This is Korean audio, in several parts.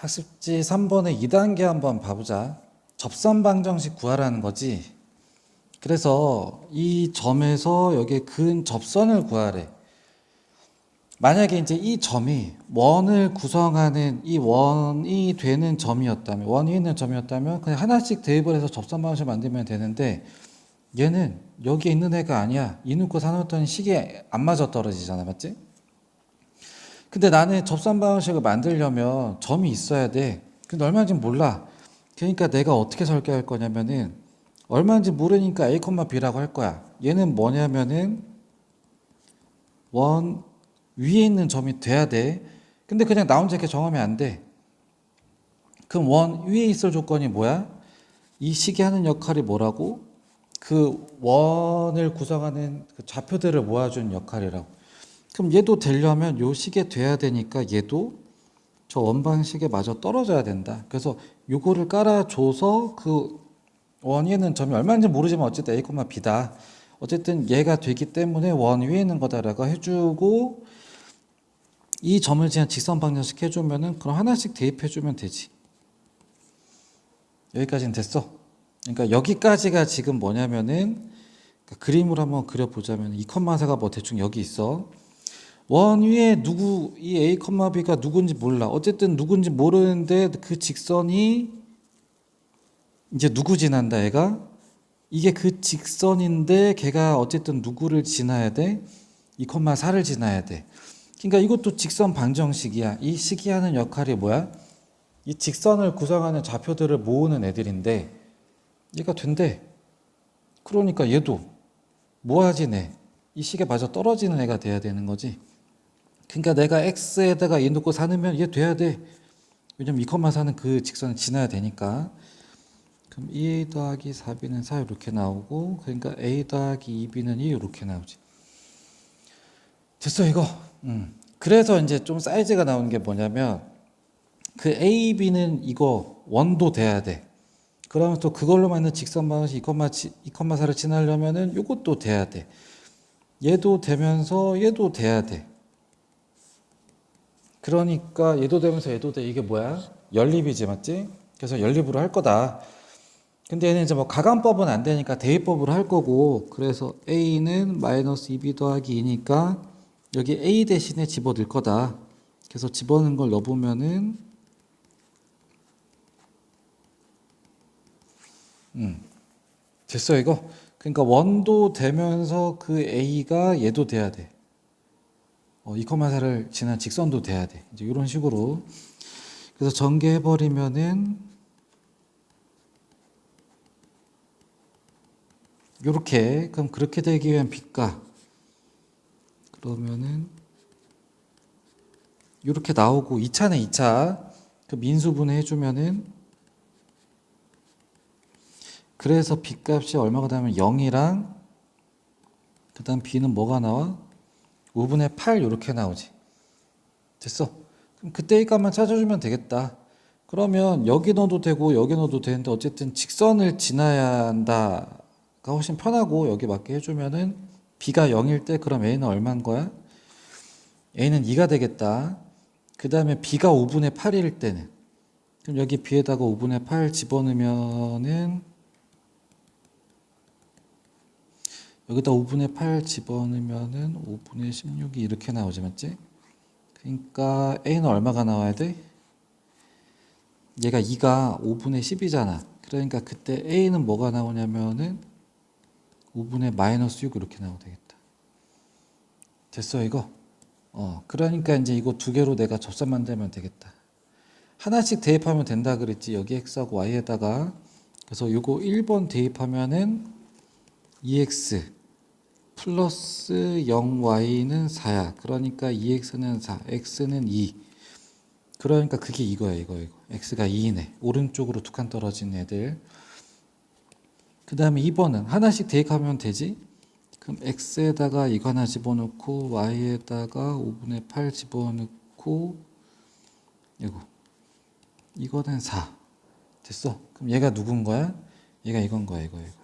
학습지 3번의 2단계 한번 봐보자. 접선 방정식 구하라는 거지. 그래서 이 점에서 여기에 근 접선을 구하래. 만약에 이제 이 점이 원을 구성하는 이 원이 되는 점이었다면, 원이 있는 점이었다면 그냥 하나씩 대입을 해서 접선 방정식 만들면 되는데 얘는 여기에 있는 애가 아니야. 이놓고 사놓던 식에 안 맞아 떨어지잖아. 맞지? 근데 나는 접선 방정식을 만들려면 점이 있어야 돼. 근데 얼마인지 몰라. 그러니까 내가 어떻게 설계할 거냐면은 얼마인지 모르니까 a, b라고 할 거야. 얘는 뭐냐면은 원 위에 있는 점이 돼야 돼. 근데 그냥 나 혼자 이렇게 정하면 안 돼. 그럼 원 위에 있을 조건이 뭐야? 이 식이 하는 역할이 뭐라고? 그 원을 구성하는 그 좌표들을 모아주는 역할이라고. 그럼 얘도 되려면 요 식에 돼야 되니까 얘도 저 원방식에 마저 떨어져야 된다. 그래서 요거를 깔아줘서 그 원위에는 점이 얼마인지 모르지만 어쨌든 a, b다. 어쨌든 얘가 되기 때문에 원 위에 있는 거다라고 해주고 이 점을 그냥 직선 방정식 해주면은 그럼 하나씩 대입해주면 되지. 여기까지는 됐어. 그러니까 여기까지가 지금 뭐냐면은 그러니까 그림으로 한번 그려보자면 이 컴마사가 뭐 대충 여기 있어. 원 위에 누구 이 a, b가 누군지 몰라. 어쨌든 누군지 모르는데 그 직선이 이제 누구 지난다 얘가 이게 그 직선인데 걔가 어쨌든 누구를 지나야 돼? 2,4를 지나야 돼. 그러니까 이것도 직선 방정식이야. 이 식이 하는 역할이 뭐야? 이 직선을 구성하는 좌표들을 모으는 애들인데 얘가 된대. 그러니까 얘도 모아지네. 이 식에 맞아 떨어지는 애가 돼야 되는 거지. 그러니까 내가 x에다가 이 놓고 사놓으면 얘 돼야 돼. 왜냐면 2,4는 그 직선을 지나야 되니까. 그럼 2a 더하기 4b는 4 이렇게 나오고 그러니까 a 더하기 2b는 2 이렇게 나오지. 됐어 이거. 음. 그래서 이제 좀 사이즈가 나오는 게 뭐냐면 그 a, b는 이거 원도 돼야 돼. 그러면 또 그걸로 맞는 직선 방식 2,4를 지나려면은 이것도 돼야 돼. 얘도 되면서 얘도 돼야 돼. 그러니까 얘도 되면서 얘도 돼. 이게 뭐야? 연립이지 맞지? 그래서 연립으로 할 거다. 근데 얘는 이제 뭐 가간법은 안 되니까 대입법으로 할 거고 그래서 a는 마이너스 2b 더하기 2니까 여기 a 대신에 집어넣을 거다. 그래서 집어넣은 걸 넣어보면은 음 됐어 이거. 그러니까 원도 되면서 그 a가 얘도 돼야 돼. 어, 2,4를 지난 직선도 돼야 돼. 이제 이런 식으로. 그래서 전개해 버리면은 요렇게 그럼 그렇게 되기 위한 빛가 그러면은 요렇게 나오고 2차네 2차 그 민수분해 해주면은 그래서 빛값이 얼마가 되면 0이랑 그 다음 b는 뭐가 나와? 5분의 8 이렇게 나오지 됐어 그럼 그때의 값만 찾아주면 되겠다 그러면 여기 넣어도 되고 여기 넣어도 되는데 어쨌든 직선을 지나야 한다 가 훨씬 편하고 여기 맞게 해주면은 b가 0일 때 그럼 a는 얼마인 거야? a는 2가 되겠다. 그 다음에 b가 5분의 8일 때는 그럼 여기 b에다가 5분의 8 집어넣으면은 여기다 5분의 8 집어넣으면은 5분의 16이 이렇게 나오지 맞지? 그러니까 a는 얼마가 나와야 돼? 얘가 2가 5분의 10이잖아. 그러니까 그때 a는 뭐가 나오냐면은 5분의 마이너스 6 이렇게 나오면 되겠다. 됐어 이거? 어 그러니까 이제 이거 두 개로 내가 접선 만들면 되겠다. 하나씩 대입하면 된다 그랬지 여기 x하고 y에다가 그래서 이거 1번 대입하면은 2x 플러스 0y는 4야. 그러니까 2x는 4, x는 2. 그러니까 그게 이거야 이거 이거. x가 2이네. 오른쪽으로 두 칸 떨어진 애들. 그 다음에 2번은 하나씩 대입하면 되지. 그럼 x에다가 이거 하나 집어넣고 y에다가 5분의 8 집어넣고 이거 이거는 4 됐어. 그럼 얘가 누군 거야? 얘가 이건 거야 이거 이거.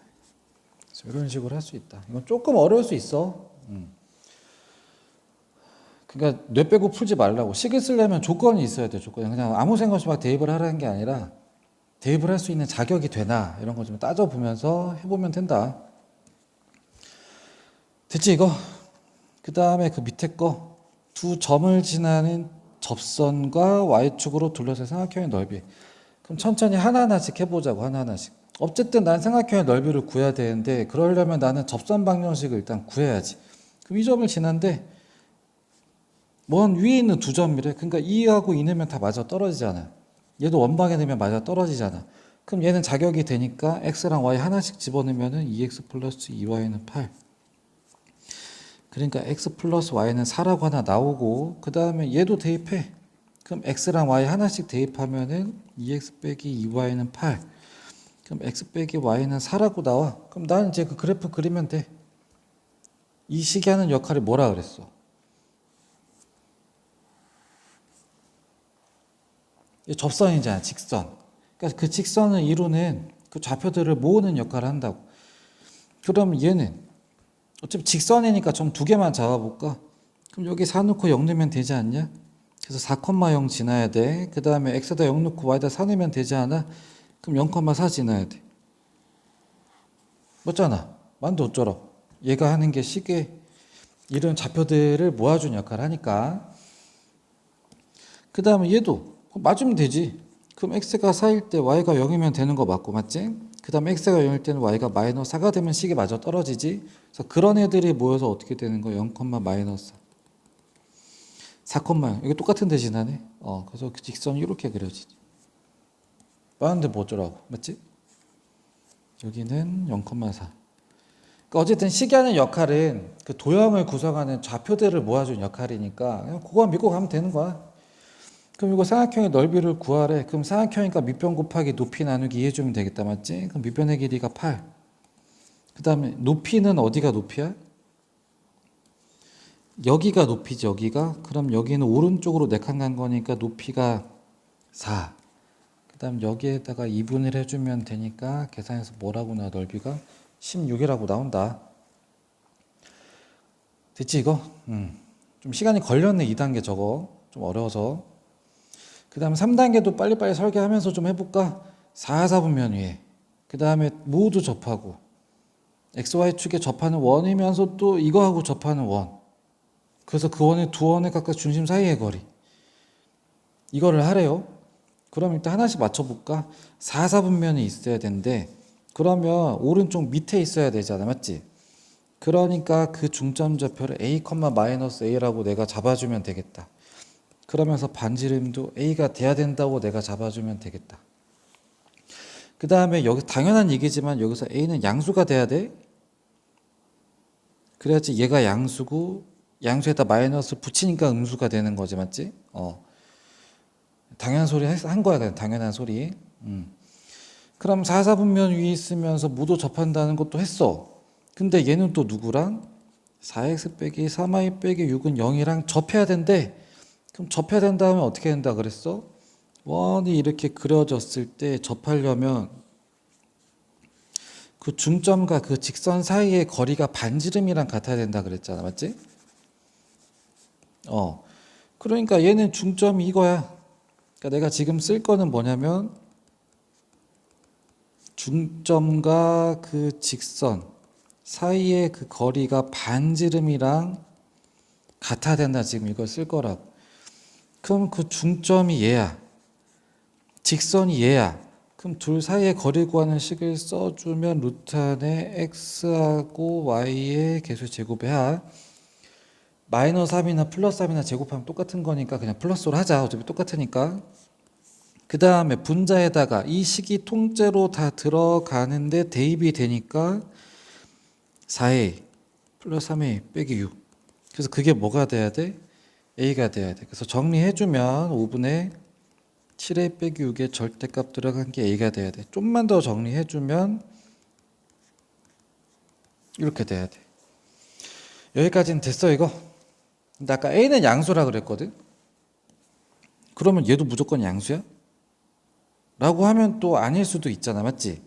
이런 식으로 할 수 있다. 이건 조금 어려울 수 있어. 음. 그러니까 뇌 빼고 풀지 말라고. 식을 쓰려면 조건이 있어야 돼 조건이. 그냥 아무 생각 없이 막 대입을 하라는 게 아니라 대입을 할 수 있는 자격이 되나 이런 거 좀 따져 보면서 해보면 된다. 됐지 이거? 그 다음에 그 밑에 거. 두 점을 지나는 접선과 y축으로 둘러싼 삼각형의 넓이. 그럼 천천히 하나하나씩 해보자고 하나하나씩 어쨌든 난 삼각형의 넓이를 구해야 되는데 그러려면 나는 접선 방정식을 일단 구해야지 그럼 이 점을 지난데 먼 위에 있는 두 점이래. 그러니까 2하고 2 넣으면 다 맞아 떨어지잖아. 얘도 원방에 넣으면 맞아 떨어지잖아. 그럼 얘는 자격이 되니까 x랑 y 하나씩 집어넣으면은 2x 플러스 2y는 8. 그러니까 x 플러스 y는 4라고 하나 나오고 그 다음에 얘도 대입해. 그럼 x랑 y 하나씩 대입하면은 2x 빼기 2y는 8. 그럼 x 빼기 y는 4라고 나와. 그럼 나는 이제 그 그래프 그리면 돼. 이 식이 하는 역할이 뭐라 그랬어? 이 접선이잖아, 직선. 그러니까 그 직선을 이루는 그 좌표들을 모으는 역할을 한다고. 그럼 얘는 어차피 직선이니까 점두 개만 잡아볼까? 그럼 여기 4 넣고 0 넣으면 되지 않냐? 그래서 4,0 지나야 돼. 그 다음에 x에다 0 넣고 y에다 4 넣으면 되지 않아? 그럼 0,4 지나야 돼. 맞잖아. 만도 어쩌라고. 얘가 하는 게 시계 이런 좌표들을 모아준 역할을 하니까. 그 다음에 얘도 맞으면 되지. 그럼 x가 4일 때 y가 0이면 되는 거 맞고 맞지? 그 다음에 x가 0일 때는 y가 마이너스 4가 되면 식이 마저 떨어지지. 그래서 그런 애들이 모여서 어떻게 되는 거? 0, 마이너스 4, 0 이게 똑같은 대신하네. 어, 그래서 그 직선이 이렇게 그려지지. 빠는데 뭐 어쩌라고 맞지? 여기는 0,4. 그러니까 어쨌든 시계하는 역할은 그 도형을 구성하는 좌표들을 모아준 역할이니까 그냥 그거 믿고 가면 되는 거야. 그럼 이거 삼각형의 넓이를 구하래. 그럼 삼각형이니까 밑변 곱하기 높이 나누기 2 해주면 되겠다, 맞지? 그럼 밑변의 길이가 8. 그 다음에 높이는 어디가 높이야? 여기가 높이지, 여기가. 그럼 여기는 오른쪽으로 4칸 간 거니까 높이가 4. 그 다음 여기에다가 2분을 해주면 되니까 계산해서 뭐라고 나 넓이가 16이라고 나온다. 됐지, 이거? 음. 좀 시간이 걸렸네, 2단계 저거. 좀 어려워서. 그 다음에 3단계도 빨리빨리 설계하면서 좀 해볼까? 4, 4분면 위에. 그 다음에 모두 접하고. XY축에 접하는 원이면서 또 이거하고 접하는 원. 그래서 그 원의 두 원의 각각 중심 사이의 거리. 이거를 하래요. 그럼 일단 하나씩 맞춰볼까? 4, 4분면이 있어야 되는데, 그러면 오른쪽 밑에 있어야 되잖아. 맞지? 그러니까 그 중점 좌표를 A, 마이너스 A라고 내가 잡아주면 되겠다. 그러면서 반지름도 A가 돼야 된다고 내가 잡아주면 되겠다. 그 다음에 여기 당연한 얘기지만 여기서 A는 양수가 돼야 돼. 그래야지 얘가 양수고 양수에다 마이너스 붙이니까 음수가 되는 거지 맞지? 어. 당연한 소리 한 거야 그냥 당연한 소리. 음. 그럼 4, 4분면 위에 있으면서 모두 접한다는 것도 했어. 근데 얘는 또 누구랑? 4x 빼기 3y 빼기 6은 0이랑 접해야 된대. 그럼 접해야 된다 하면 어떻게 된다 그랬어? 원이 이렇게 그려졌을 때 접하려면 그 중점과 그 직선 사이의 거리가 반지름이랑 같아야 된다 그랬잖아. 맞지? 어. 그러니까 얘는 중점이 이거야. 그러니까 내가 지금 쓸 거는 뭐냐면 중점과 그 직선 사이의 그 거리가 반지름이랑 같아야 된다. 지금 이걸 쓸 거라고. 그럼 그 중점이 얘야. 직선이 얘야. 그럼 둘 사이의 거리 구하는 식을 써주면 루트 안에 x하고 y의 개수 제곱의 하 마이너스 3이나 플러스 3이나 제곱하면 똑같은 거니까 그냥 플러스로 하자. 어차피 똑같으니까. 그 다음에 분자에다가 이 식이 통째로 다 들어가는데 대입이 되니까 4a 플러스 3a 빼기 6. 그래서 그게 뭐가 돼야 돼? a가 돼야 돼. 그래서 정리해주면 5분의 7a 빼기 6의 절대값 들어간 게 a가 돼야 돼. 좀만 더 정리해주면 이렇게 돼야 돼. 여기까지는 됐어 이거. 근데 아까 a는 양수라 그랬거든. 그러면 얘도 무조건 양수야? 라고 하면 또 아닐 수도 있잖아, 맞지?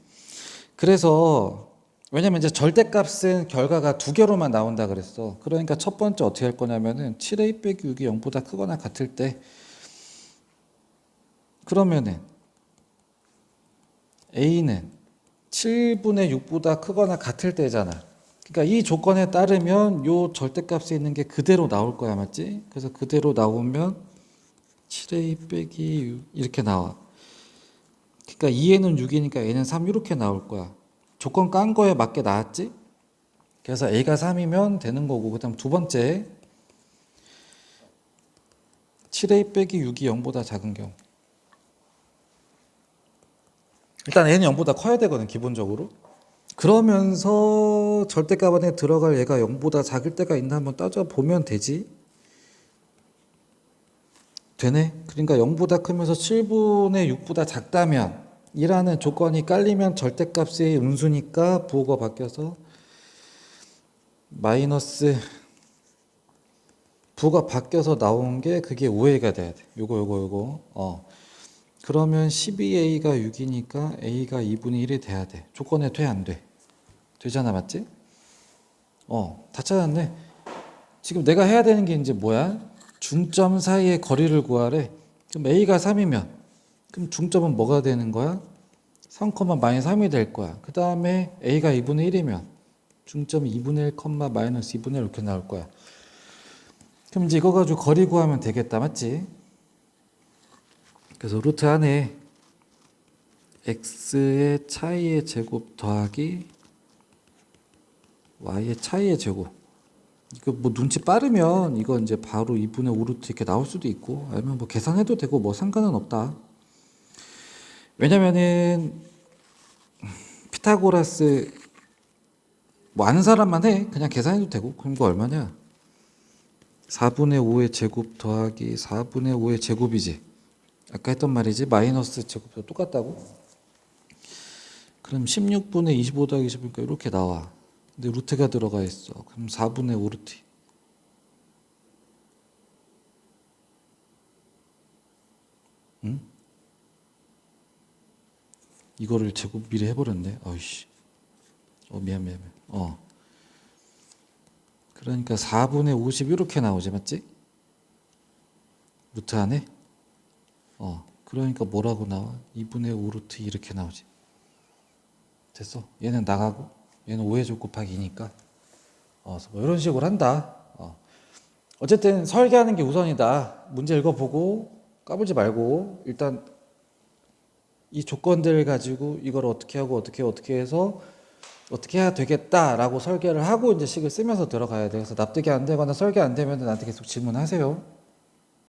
그래서 왜냐면 이제 절대값은 결과가 두 개로만 나온다 그랬어. 그러니까 첫 번째 어떻게 할 거냐면은 7a 빼기 6이 0보다 크거나 같을 때 그러면은 a는 7분의 6보다 크거나 같을 때잖아. 그러니까 이 조건에 따르면 요 절대값에 있는 게 그대로 나올 거야, 맞지? 그래서 그대로 나오면 7a 빼기 6 이렇게 나와. 그러니까 2에는 6이니까 a는 3 이렇게 나올 거야. 조건 깐 거에 맞게 나왔지? 그래서 a가 3이면 되는 거고 그다음 두 번째 7a 빼기 6이 0보다 작은 경우 일단 a는 0보다 커야 되거든 기본적으로 그러면서 절대값 안에 들어갈 얘가 0보다 작을 때가 있나 한번 따져보면 되지 되네 그러니까 0보다 크면서 7분의 6보다 작다면 이라는 조건이 깔리면 절대값이 음수니까 부호가 바뀌어서 마이너스 부호가 바뀌어서 나온 게 그게 5a가 돼야 돼. 요거 요거 요거. 어. 그러면 12a가 6이니까 a가 2분의 1이 돼야 돼. 조건에 돼 안 돼? 되잖아, 맞지? 어, 다 찾았네. 지금 내가 해야 되는 게 이제 뭐야? 중점 사이의 거리를 구하래. 그럼 a가 3이면 그럼 중점은 뭐가 되는 거야? 3, 마이너스 3이 될 거야. 그 다음에 a가 2분의 1이면 중점이 2분의 1, 마이너스 2분의 1 이렇게 나올 거야. 그럼 이제 이거 가지고 거리 구하면 되겠다, 맞지? 그래서 루트 안에 x의 차이의 제곱 더하기 y의 차이의 제곱. 이거 뭐 눈치 빠르면 이거 이제 바로 2분의 5 루트 이렇게 나올 수도 있고 아니면 뭐 계산해도 되고 뭐 상관은 없다. 왜냐면은 피타고라스 뭐 아는 사람만 해. 그냥 계산해도 되고. 그럼 이거 얼마냐? 4분의 5의 제곱 더하기 4분의 5의 제곱이지. 아까 했던 말이지. 마이너스 제곱도 똑같다고. 그럼 16분의 25 더하기 25니까 이렇게 나와 근데 루트가 들어가 있어 그럼 4분의 5 루트 응? 이거를 제곱 미리 해버렸네. 어이씨. 어 미안 미안 미안. 어. 그러니까 4분의 50 이렇게 나오지 맞지? 루트 안에? 어. 그러니까 뭐라고 나와? 2분의 5 루트 이렇게 나오지. 됐어. 얘는 나가고 얘는 5의 제곱 곱하기 2니까. 어, 뭐 이런 식으로 한다. 어. 어쨌든 설계하는 게 우선이다. 문제 읽어보고 까불지 말고 일단 이 조건들을 가지고 이걸 어떻게 하고 어떻게 어떻게 해서 어떻게 해야 되겠다라고 설계를 하고 이제 식을 쓰면서 들어가야 돼. 그래서 납득이 안 되거나 설계 안 되면 나한테 계속 질문하세요.